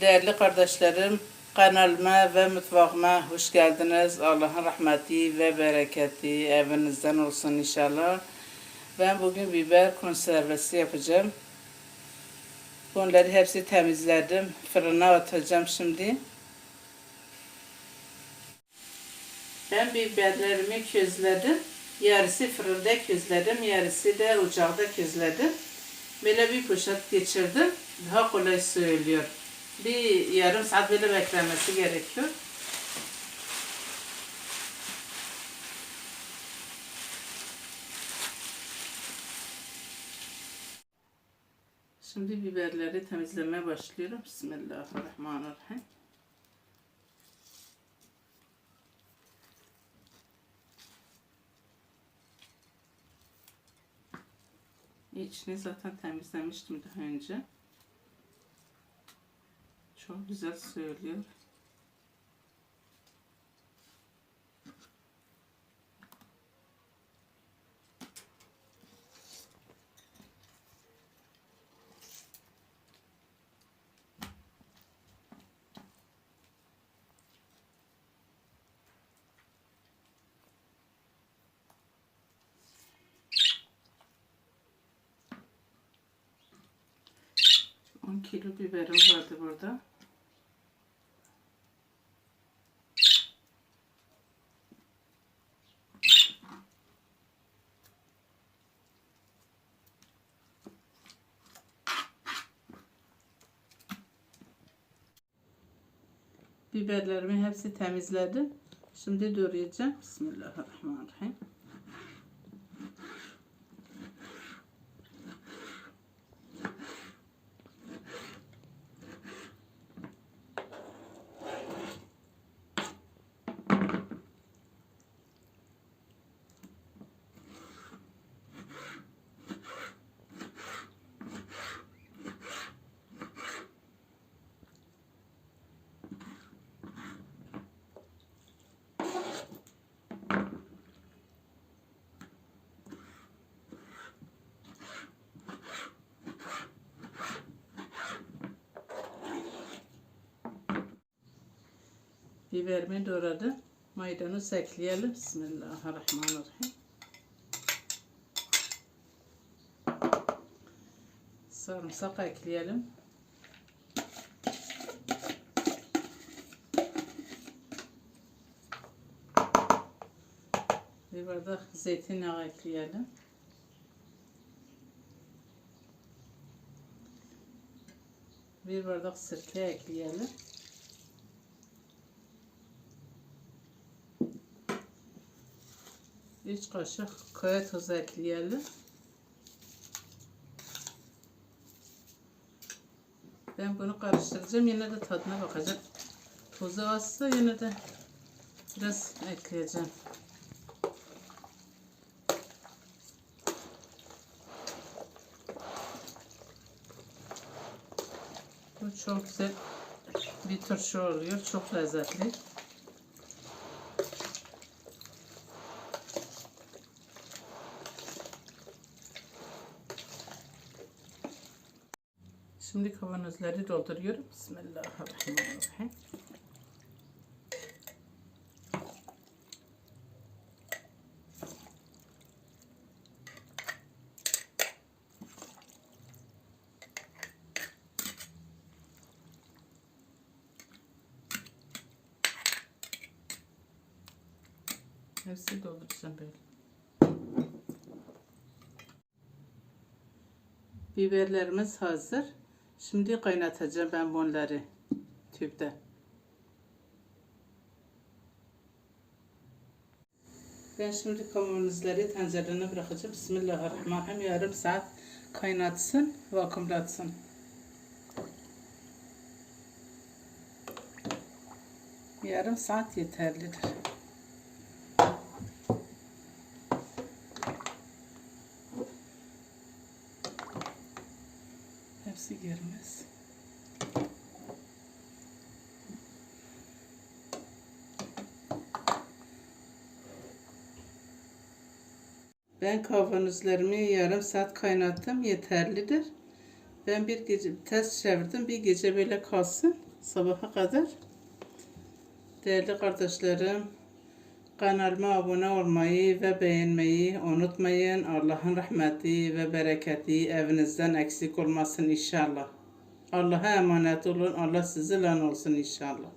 Değerli kardeşlerim, kanalıma ve mutfağıma hoş geldiniz. Allah'ın rahmeti ve bereketi evinizden olsun inşallah. Ben bugün biber konservesi yapacağım. Bunları hepsi temizledim. Fırına atacağım şimdi. Ben biberlerimi közledim. Yarısı fırında közledim, yarısı da ocakta közledim. Böyle bir poşet geçirdim. Daha kolay söylüyor. Bir yarım saat böyle beklemesi gerekiyor. Şimdi biberleri temizlemeye başlıyorum. Bismillahirrahmanirrahim. İçini zaten temizlemiştim daha önce. Çok güzel söylüyor. Kilo biberim vardı burada. Biberlerimi hepsi temizledim. Şimdi doğrayacağım. Bismillahirrahmanirrahim. Biberimi doğradım. Maydanoz ekleyelim. Bismillahirrahmanirrahim. Sarımsak ekleyelim. Bir bardak zeytinyağı ekleyelim. Bir bardak sirke ekleyelim. Üç kaşık kaya tuzu ekleyelim. Ben bunu karıştıracağım. Yine de tadına bakacağım. Tuzu azsa yine de biraz ekleyeceğim. Bu çok güzel bir turşu oluyor. Çok lezzetli. Şimdi kavanozları dolduruyorum. Bismillahirrahmanirrahim. Hepsi dolduracağım böyle. Biberlerimiz hazır. Şimdi kaynatacağım ben bunları tüpte. Ben şimdi kavanozları tencerene bırakacağım. Bismillahirrahmanirrahim. Yarım saat kaynatsın, vakumlatsın. Yarım saat yeterlidir. Hepsi girmez. Ben kavanozlarımı yarım saat kaynattım. Yeterlidir. Ben bir gece ters çevirdim. Bir gece böyle kalsın. sabaha kadar. Değerli kardeşlerim, kanalıma abone olmayı ve beğenmeyi unutmayın. Allah'ın rahmeti ve bereketi evinizden eksik olmasın inşallah. Allah'a emanet olun. Allah sizinle olsun inşallah.